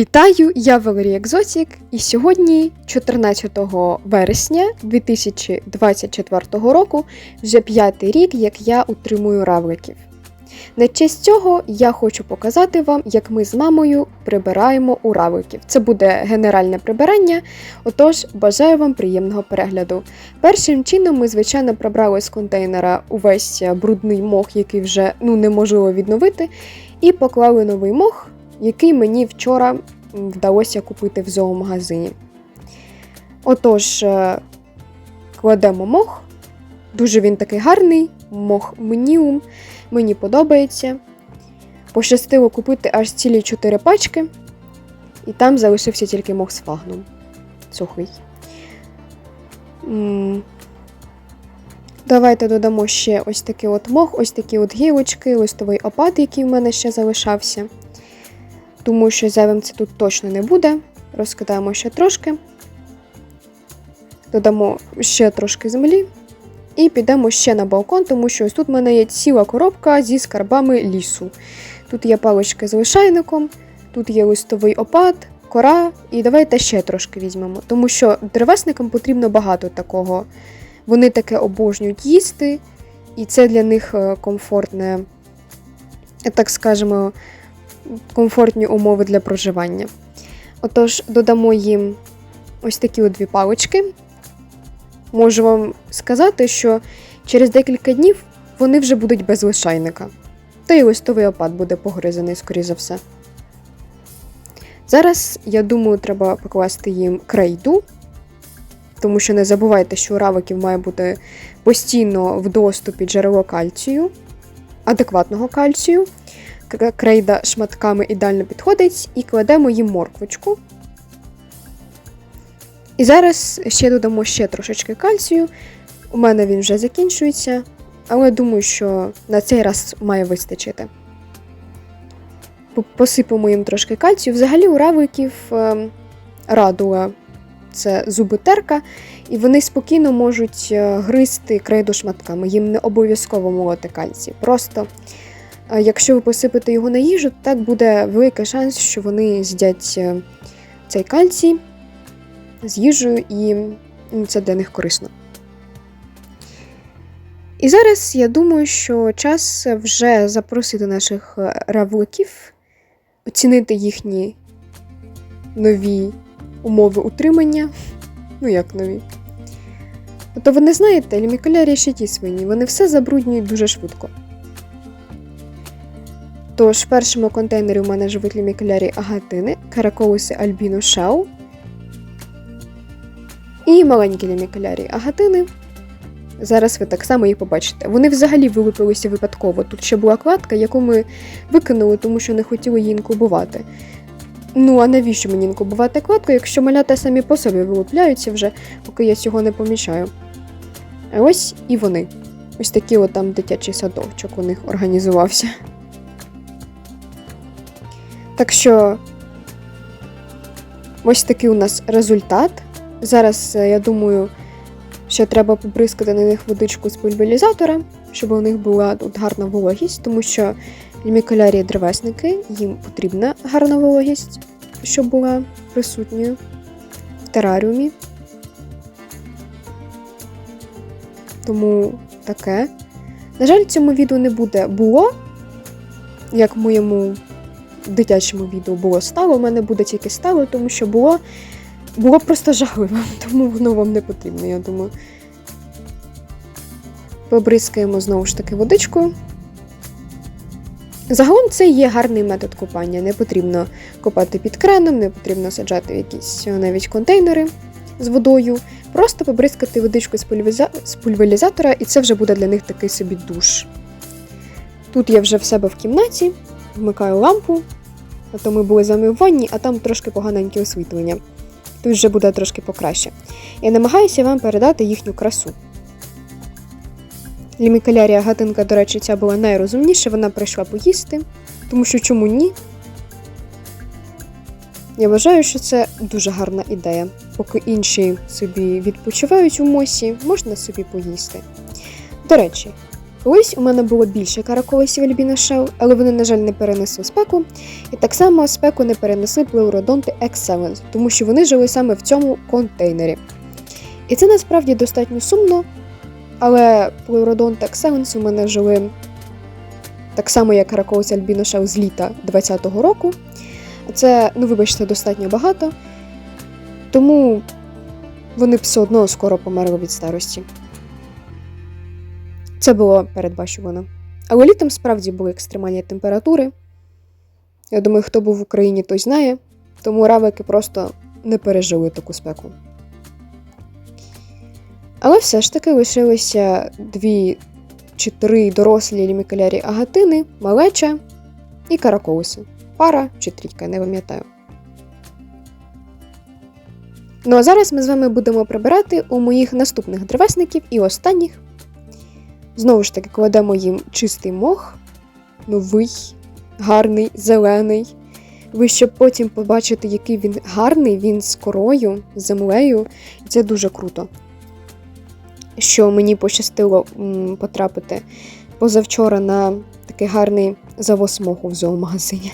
Вітаю, я Валерія Екзотік, і сьогодні, 14 вересня 2024 року, вже п'ятий рік, як я утримую равликів. На честь цього я хочу показати вам, як ми з мамою прибираємо у равликів. Це буде генеральне прибирання, отож бажаю вам приємного перегляду. Першим чином ми, звичайно, прибрали з контейнера увесь брудний мох, який вже ну, неможливо відновити, і поклали новий мох, який мені вчора вдалося купити в зоомагазині. Отож, е, кладемо мох. Дуже він такий гарний, мох Мніум, мені подобається. Пощастило купити аж цілі 4 пачки, і там залишився тільки мох з фагном. Сухий. Давайте додамо ще ось такий от мох, ось такі от гілочки, листовий опад, який в мене ще залишався. Тому що зайвим це тут точно не буде. Розкидаємо ще трошки. Додамо ще трошки землі. І підемо ще на балкон, тому що ось тут в мене є ціла коробка зі скарбами лісу. Тут є палички з лишайником, тут є листовий опад, кора, і давайте ще трошки візьмемо. Тому що деревесникам потрібно багато такого. Вони таке обожнюють їсти, і це для них е, комфортне, так скажемо, комфортні умови для проживання. Отож, додамо їм ось такі дві палички. Можу вам сказати, що через декілька днів вони вже будуть без лишайника. Та й листовий опад буде погризаний, скоріше за все. Зараз, я думаю, треба покласти їм крейду, тому що не забувайте, що у равиків має бути постійно в доступі джерело кальцію, адекватного кальцію. Крейда шматками ідеально підходить, і кладемо їм морквочку. І зараз ще додамо ще трошечки кальцію. У мене він вже закінчується, але думаю, що на цей раз має вистачити. По- Посипемо їм трошки кальцію. Взагалі у равиків ем, радуга це зуботерка, і вони спокійно можуть е, гризти крейду шматками. Їм не обов'язково молоти кальцій. Просто якщо ви посипете його на їжу, так буде великий шанс, що вони з'їдять е, цей кальцій з їжею, і ну, це для них корисно. І зараз я думаю, що час вже запросити наших е, равликів, оцінити їхні нові умови утримання. Ну, як нові. Тобто, ви не знаєте, лімікулярі ще ті свині, вони все забруднюють дуже швидко. Тож, в першому контейнері у мене живуть лімікулярі агатини, караколуси альбіно шау і маленькі лімікулярі агатини. Зараз ви так само їх побачите. Вони взагалі вилупилися випадково. Тут ще була кладка, яку ми викинули, тому що не хотіли її інкубувати. Ну, а навіщо мені інкубувати кладку, якщо малята самі по собі вилупляються вже, поки я цього не помічаю. А ось і вони. Ось такий от там дитячий садочок у них організувався. Так що ось такий у нас результат. Зараз, е, я думаю, що треба побризкати на них водичку з пульверізатора, щоб у них була тут гарна вологість, тому що лімікулярі древесники, їм потрібна гарна вологість, щоб була присутньою в тераріумі. Тому таке. На жаль, цьому відео не буде було, як в моєму дитячому відео було стало. У мене буде тільки стало, тому що було, було просто жахливо, тому воно вам не потрібно, я думаю. Побризкаємо знову ж таки водичкою. Загалом це є гарний метод купання. Не потрібно копати під краном, не потрібно саджати в якісь е, навіть контейнери з водою. Просто побризкати водичку з пульверізатора, і це вже буде для них такий собі душ. Тут я вже в себе в кімнаті, вмикаю лампу, а то ми були з вами в ванні, а там трошки поганеньке освітлення. Тут вже буде трошки покраще. Я намагаюся вам передати їхню красу. Лімікалярія гатинка, до речі, ця була найрозумніша, вона прийшла поїсти, тому що чому ні? Я вважаю, що це дуже гарна ідея. Поки інші собі відпочивають у мосі, можна собі поїсти. До речі, Колись у мене було більше караколисів альбіношел, але вони, на жаль, не перенесли спеку. І так само спеку не перенесли плеуродонти Excellence, тому що вони жили саме в цьому контейнері. І це насправді достатньо сумно, але плеуродонти Excellence у мене жили так само, як караколис альбіношел з літа 2020 року. Це, ну вибачте, достатньо багато. Тому вони все одно скоро померли від старості. Це було передбачувано. Але літом справді були екстремальні температури. Я думаю, хто був в Україні, той знає, тому равики просто не пережили таку спеку. Але все ж таки лишилися дві чи три дорослі лімікалярі агатини, малеча і караколуси. Пара чи трійка, не пам'ятаю. Ну а зараз ми з вами будемо прибирати у моїх наступних древесників і останніх. Знову ж таки, кладемо їм чистий мох, новий, гарний, зелений. Ви щоб потім побачити, який він гарний, він з корою, землею. Це дуже круто. Що мені пощастило потрапити позавчора на такий гарний завоз моху в зоомагазині.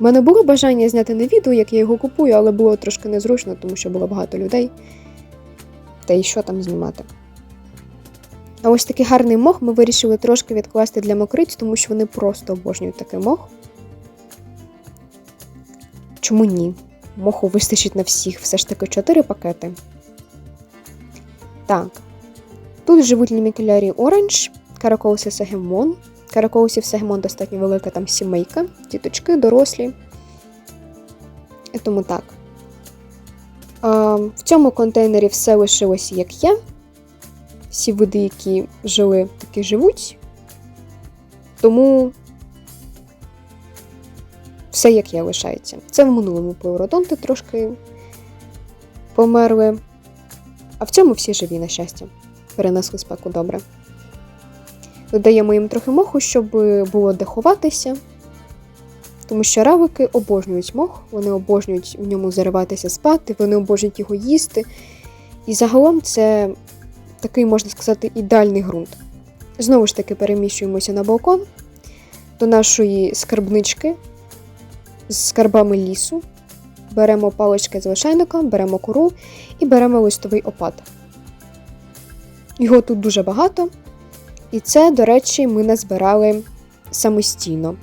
У мене було бажання зняти не відео, як я його купую, але було трошки незручно, тому що було багато людей. Та й що там знімати. А ось такий гарний мох ми вирішили трошки відкласти для мокриць, тому що вони просто обожнюють такий мох. Чому ні? Моху вистачить на всіх, все ж таки 4 пакети. Так. Тут живуть лімікулярі оранж, каракоуси сегемон. Каракоусів сегемон достатньо велика там сімейка, діточки, дорослі. І тому так. В цьому контейнері все лишилось як є. Всі види, які жили, такі живуть. Тому все як є лишається. Це в минулому плеуродонти трошки померли. А в цьому всі живі, на щастя. Перенесли спеку добре. Додаємо їм трохи моху, щоб було де ховатися. Тому що равики обожнюють мох, вони обожнюють в ньому зариватися спати, вони обожнюють його їсти. І загалом це такий, можна сказати, ідеальний ґрунт. Знову ж таки, переміщуємося на балкон до нашої скарбнички з скарбами лісу. Беремо палички з лишайника, беремо кору і беремо листовий опад. Його тут дуже багато. І це, до речі, ми назбирали самостійно.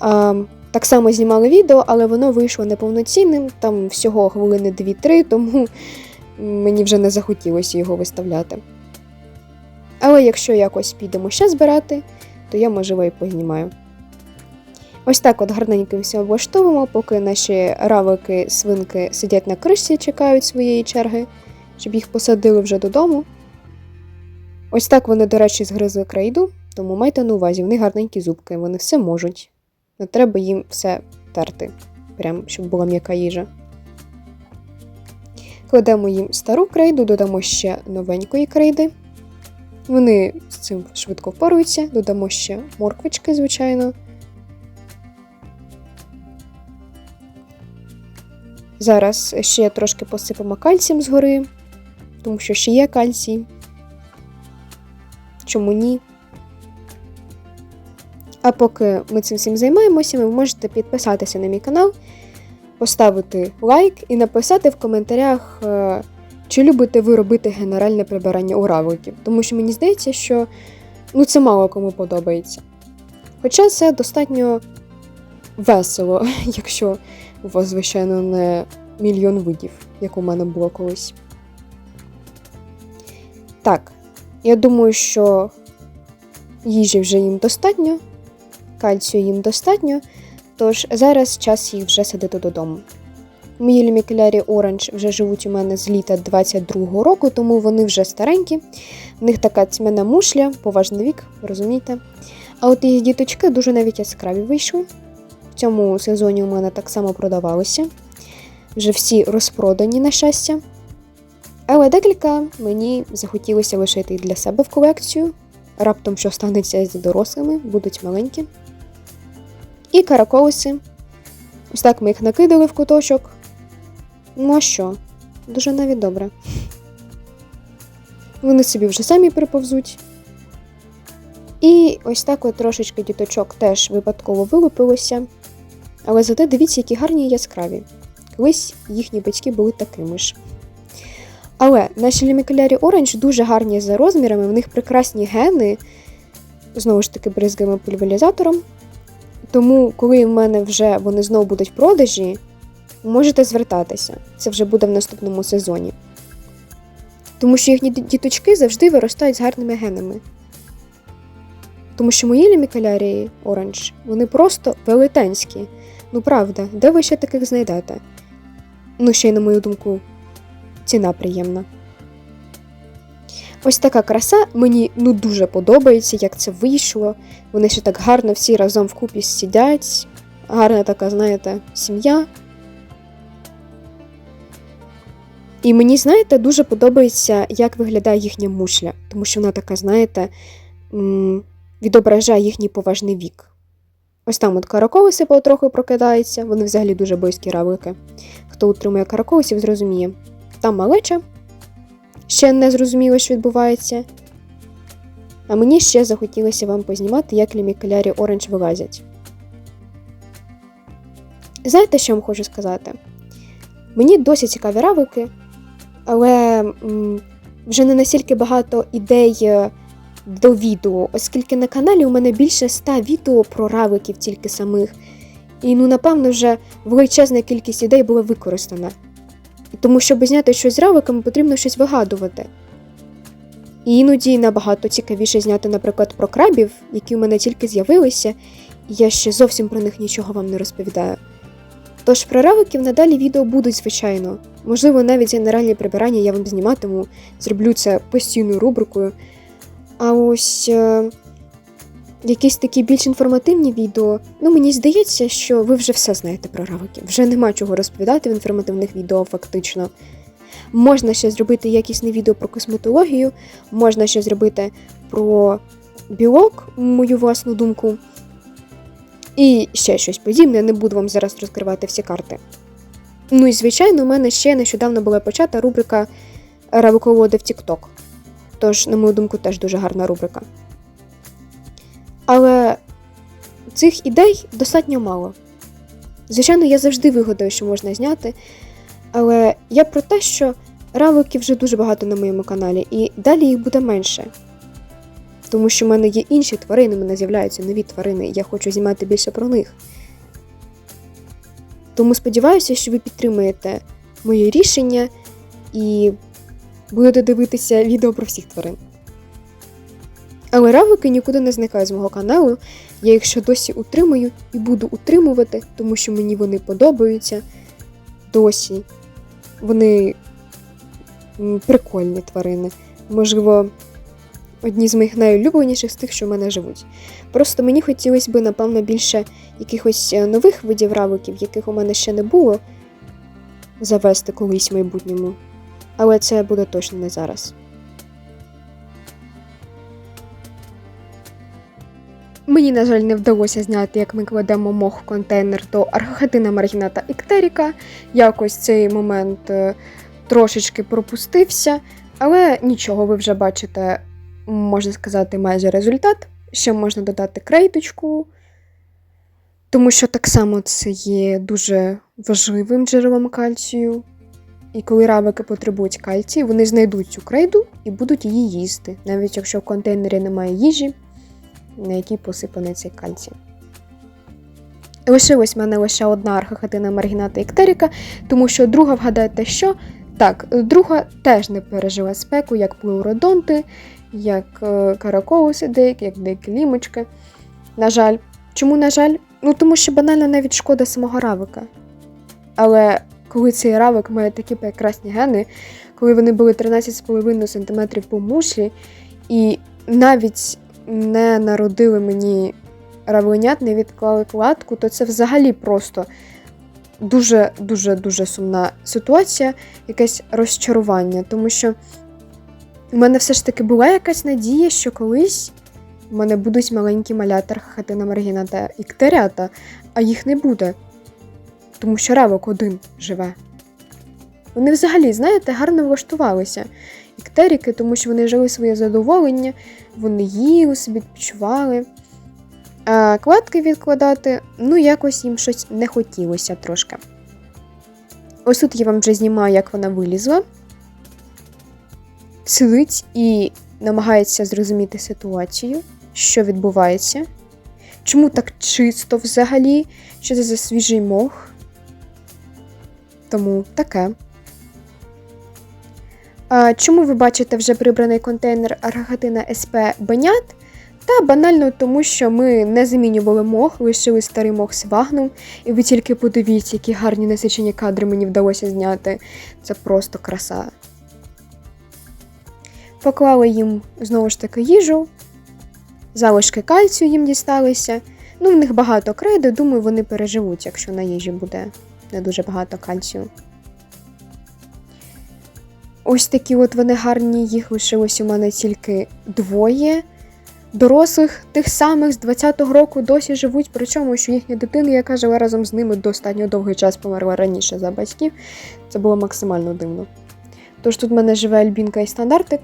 А, так само знімали відео, але воно вийшло неповноцінним, там всього хвилини 2-3, тому мені вже не захотілося його виставляти. Але якщо якось підемо ще збирати, то я, можливо, і познімаю. Ось так от гарненько все облаштовуємо, поки наші равики, свинки сидять на кришці, чекають своєї черги, щоб їх посадили вже додому. Ось так вони, до речі, згризли крейду, тому майте на увазі, вони гарненькі зубки, вони все можуть. Не треба їм все терти, прям щоб була м'яка їжа. Кладемо їм стару крейду, додамо ще новенької крейди. Вони з цим швидко впоруються, додамо ще морквички, звичайно. Зараз ще трошки посипемо кальцієм згори, тому що ще є кальцій. Чому ні? А поки ми цим всім займаємося, ви можете підписатися на мій канал, поставити лайк і написати в коментарях, е, чи любите ви робити генеральне прибирання у равликів. Тому що мені здається, що ну, це мало кому подобається. Хоча це достатньо весело, якщо у вас, звичайно, не мільйон видів, як у мене було колись. Так, я думаю, що їжі вже їм достатньо, кальцію їм достатньо, тож зараз час їх вже садити додому. Мої лімікулярі оранж вже живуть у мене з літа 22-го року, тому вони вже старенькі. В них така тьмяна мушля, поважний вік, розумієте? А от їх діточки дуже навіть яскраві вийшли. В цьому сезоні у мене так само продавалися. Вже всі розпродані, на щастя. Але декілька мені захотілося лишити для себе в колекцію. Раптом що станеться з дорослими, будуть маленькі. І караколиси. Ось так ми їх накидали в куточок. Ну а що? Дуже навіть добре. Вони собі вже самі приповзуть. І ось так от трошечки діточок теж випадково вилупилося. Але зате дивіться, які гарні і яскраві. Колись їхні батьки були такими ж. Але наші лімікулярі оранж дуже гарні за розмірами, в них прекрасні гени, знову ж таки, бризгаємо пульверізатором. Тому, коли в мене вже вони знову будуть в продажі, можете звертатися. Це вже буде в наступному сезоні. Тому що їхні діточки завжди виростають з гарними генами. Тому що мої лімікалярії оранж, вони просто велетенські. Ну правда, де ви ще таких знайдете? Ну, ще й на мою думку, ціна приємна. Ось така краса мені ну дуже подобається, як це вийшло. Вони ще так гарно всі разом вкупі сидять. Гарна така, знаєте, сім'я. І мені, знаєте, дуже подобається, як виглядає їхня мушля, тому що вона така, знаєте, відображає їхній поважний вік. Ось там от караколиси потроху прокидаються, вони взагалі дуже бойські равлики. Хто утримує караколисів, зрозуміє. Там малеча, ще не зрозуміло, що відбувається. А мені ще захотілося вам познімати, як лімікалярі оранж вилазять. Знаєте, що вам хочу сказати? Мені досі цікаві равлики, але м, вже не настільки багато ідей е, до відео, оскільки на каналі у мене більше 100 відео про равликів тільки самих. І ну, напевно, вже величезна кількість ідей була використана. Тому, щоб зняти щось з равликами, потрібно щось вигадувати. І іноді набагато цікавіше зняти, наприклад, про крабів, які у мене тільки з'явилися, і я ще зовсім про них нічого вам не розповідаю. Тож про равликів надалі відео будуть, звичайно. Можливо, навіть генеральні прибирання я вам зніматиму, зроблю це постійною рубрикою. А ось е, якісь такі більш інформативні відео. Ну, мені здається, що ви вже все знаєте про равликів. Вже нема чого розповідати в інформативних відео, фактично. Можна ще зробити якісне відео про косметологію, можна ще зробити про білок, мою власну думку. І ще щось подібне, не буду вам зараз розкривати всі карти. Ну і звичайно, у мене ще нещодавно була почата рубрика Равлиководи в TikTok. Тож, на мою думку, теж дуже гарна рубрика. Цих ідей достатньо мало. Звичайно, я завжди вигадаю, що можна зняти. Але я про те, що равликів вже дуже багато на моєму каналі, і далі їх буде менше. Тому що в мене є інші тварини, в мене з'являються нові тварини, і я хочу знімати більше про них. Тому сподіваюся, що ви підтримуєте моє рішення і будете дивитися відео про всіх тварин. Але равлики нікуди не зникають з мого каналу. Я їх ще досі утримую і буду утримувати, тому що мені вони подобаються досі. Вони прикольні тварини. Можливо, одні з моїх найулюбленіших з тих, що в мене живуть. Просто мені хотілося б, напевно, більше якихось е, нових видів равликів, яких у мене ще не було, завести колись в майбутньому. Але це буде точно не зараз. Мені, на жаль, не вдалося зняти, як ми кладемо мох в контейнер до архатина маргіната іктеріка. Якось цей момент е, трошечки пропустився, але нічого, ви вже бачите, можна сказати, майже результат. Ще можна додати крейточку, тому що так само це є дуже важливим джерелом кальцію. І коли равики потребують кальцію, вони знайдуть цю крейду і будуть її їсти, навіть якщо в контейнері немає їжі, на якій посипаний цей кальцій. Лишилась в мене лише одна архахатина маргіната іктеріка, тому що друга, вгадайте, що? Так, друга теж не пережила спеку, як плеуродонти, як е, караколуси деякі, як деякі лімочки. На жаль. Чому, на жаль? Ну тому що банально навіть шкода самого равика. Але коли цей равик має такі прекрасні гени, коли вони були 13,5 см по мушлі, і навіть не народили мені равленят, не відклали кладку, то це взагалі просто дуже дуже дуже сумна ситуація, якесь розчарування, тому що у мене все ж таки була якась надія, що колись у мене будуть маленькі малята хатина Маргіна та Іктеріата, а їх не буде, тому що равок один живе. Вони взагалі, знаєте, гарно влаштувалися. Іктеріки, тому що вони жили своє задоволення, вони їли собі, відпочивали. А кладки відкладати, ну, якось їм щось не хотілося трошки. Ось тут я вам вже знімаю, як вона вилізла. Сидить і намагається зрозуміти ситуацію, що відбувається. Чому так чисто взагалі? Що це за свіжий мох? Тому таке. Чому ви бачите вже прибраний контейнер Аргатина СП Бенят? Та банально тому, що ми не замінювали мох, лишили старий мох свагнум, і ви тільки подивіться, які гарні насичені кадри мені вдалося зняти. Це просто краса. Поклали їм знову ж таки їжу, залишки кальцію їм дісталися. Ну, в них багато креди, думаю, вони переживуть, якщо на їжі буде не дуже багато кальцію. Ось такі от вони гарні, їх лишилось у мене тільки двоє. Дорослих тих самих з 20-го року досі живуть, причому що їхня дитина, яка жила разом з ними достатньо довгий час померла раніше за батьків. Це було максимально дивно. Тож тут в мене живе Альбінка і стандартик,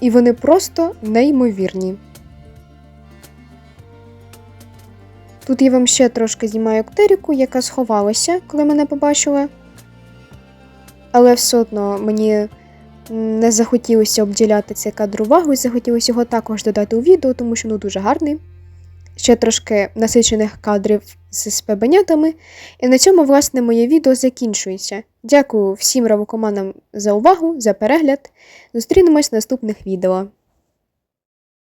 і вони просто неймовірні. Тут я вам ще трошки знімаю актеріку, яка сховалася, коли мене побачила. Але все одно мені не захотілося обділяти цей кадр і захотілося його також додати у відео, тому що ну дуже гарний. Ще трошки насичених кадрів з спебенятами. І на цьому, власне, моє відео закінчується. Дякую всім равокоманам за увагу, за перегляд. Зустрінемось в наступних відео.